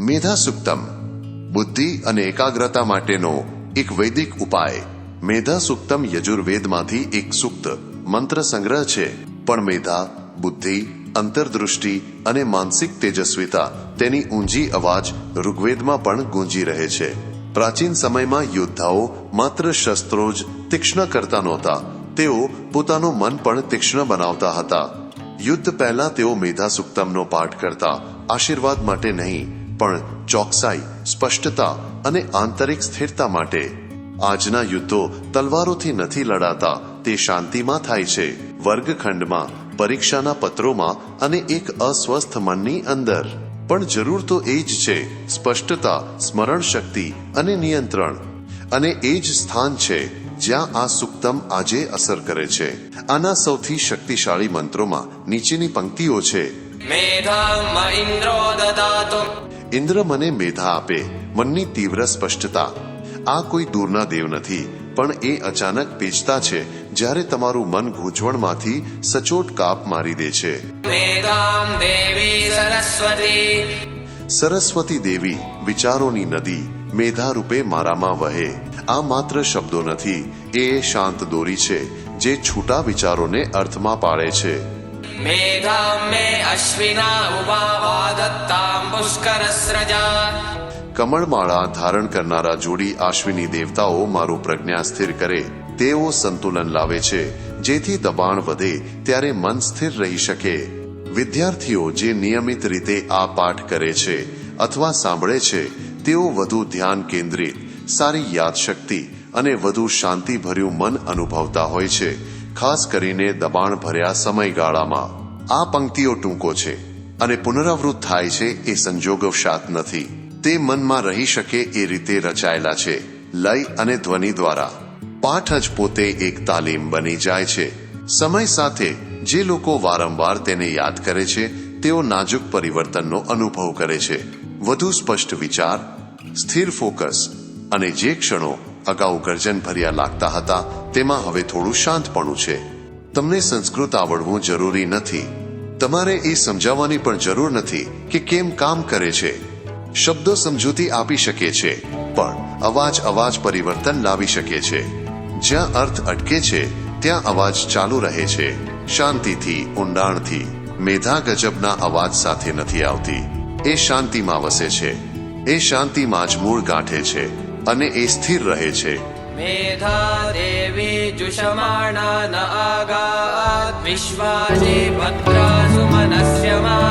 મેધા સુક્તમ બુદ્ધિ અને એકાગ્રતા માટેનો એક વૈદિક ઉપાય. મેધા સુક્તમ યજુર્વેદમાંથી એક સુક્ત મંત્ર સંગ્રહ છે. પણ મેધા, બુદ્ધિ, અંતરદૃષ્ટિ અને માનસિક તેજસ્વીતા તેની ઊંજી અવાજ ઋગ્વેદમાં પણ ગુંજી રહે છે. પ્રાચીન સમયમાં યોદ્ધાઓ માત્ર શસ્ત્રો જ તીક્ષ્ણ કરતા નહોતા. તેઓ પોતાનું મન પણ તીક્ષ્ણ બનાવતા હતા. યુદ્ધ પહેલા તેઓ મેધા સુક્તમનો પાઠ કરતા આશીર્વાદ માટે નહીં પણ ચોકસાઈ, સ્પષ્ટતા અને આંતરિક સ્થિરતા માટે. આજના યુદ્ધો તલવારોથી નથી લડાતા, તે શાંતિમાં થાય છે. વર્ગખંડમાં, પરીક્ષાના પત્રોમાં અને એક અસ્વસ્થ મનની અંદર. પણ જરૂર તો એ જ છે, સ્પષ્ટતા સ્મરણ શક્તિ અને નિયંત્રણ. અને એ જ સ્થાન છે, જ્યાં આ સુક્તમ આજે અસર કરે છે. આના સૌથી શક્તિશાળી મંત્રોમાં નીચેની પંક્તિઓ છે. ઇન્દ્ર મને મેધા આપે મનની તીવ્ર સ્પષ્ટતા. આ કોઈ દૂરના દેવ નથી પણ એ અચાનક પેચતા છે જ્યારે તમારું મન ગૂંચવણમાંથી સચોટ કાપ મારી દે છે. સરસ્વતી. દેવી વિચારોની નદી મેધા રૂપે મારામાં વહે. આ માત્ર શબ્દો નથી એ શાંત દોરી છે જે છૂટા વિચારોને અર્થમાં પાડે છે. કમળમાળા ધારણ કરનારા જોડી આશ્વિની દેવતાઓ મારું પ્રજ્ઞા સ્થિર કરે તેઓ સંતુલન લાવે છે જેથી દબાણ વધે ત્યારે મન સ્થિર રહી શકે વિદ્યાર્થીઓ જે નિયમિત રીતે આ પાઠ કરે છે અથવા સાંભળે છે તેઓ વધુ ધ્યાન કેન્દ્રિત સારી યાદશક્તિ અને વધુ શાંતિભર્યું મન અનુભવતા હોય છે ખાસ કરીને દબાણ ભર્યા સમયગાળામાં. આ પંક્તિઓ ટૂંકો છે અને પુનરાવૃત્ત થાય છે એ સંજોગવશાત નથી. તે મનમાં રહી શકે એ રીતે રચાયેલા છે, લય અને ધ્વનિ દ્વારા. પાઠ જ પોતે એક તાલીમ બની જાય છે. સમય સાથે જે લોકો વારંવાર તેને યાદ કરે છે, તેઓ નાજુક પરિવર્તનનો અનુભવ કરે છે. વધુ સ્પષ્ટ વિચાર, સ્થિર ફોકસ અને જે ક્ષણો અગાઉ ગર્જન ભર્યા લાગતા હતા તેમાં હવે થોડું શાંતપણું છે. તમને સંસ્કૃત આવડવું જરૂરી નથી. તમારે એ સમજાવવાની પણ જરૂર નથી કે કેમ કામ કરે છે. શબ્દો સમજૂતી આપી શકે છે, પણ અવાજ અવાજ પરિવર્તન લાવી શકે છે. જ્યાં અર્થ અટકે છે, ત્યાં અવાજ ચાલુ રહે છે. શાંતિથી, ઊંડાણથી, મેધા ગજબના અવાજ સાથે નથી આવતી. એ શાંતિમાં વસે છે. એ શાંતિમાં જ મૂળ ગાંઠે છે અને એ સ્થિર રહે છે. मेधा देवी जुषमाणा न आगात् विश्वाजे भद्रा सुमनस्यमाना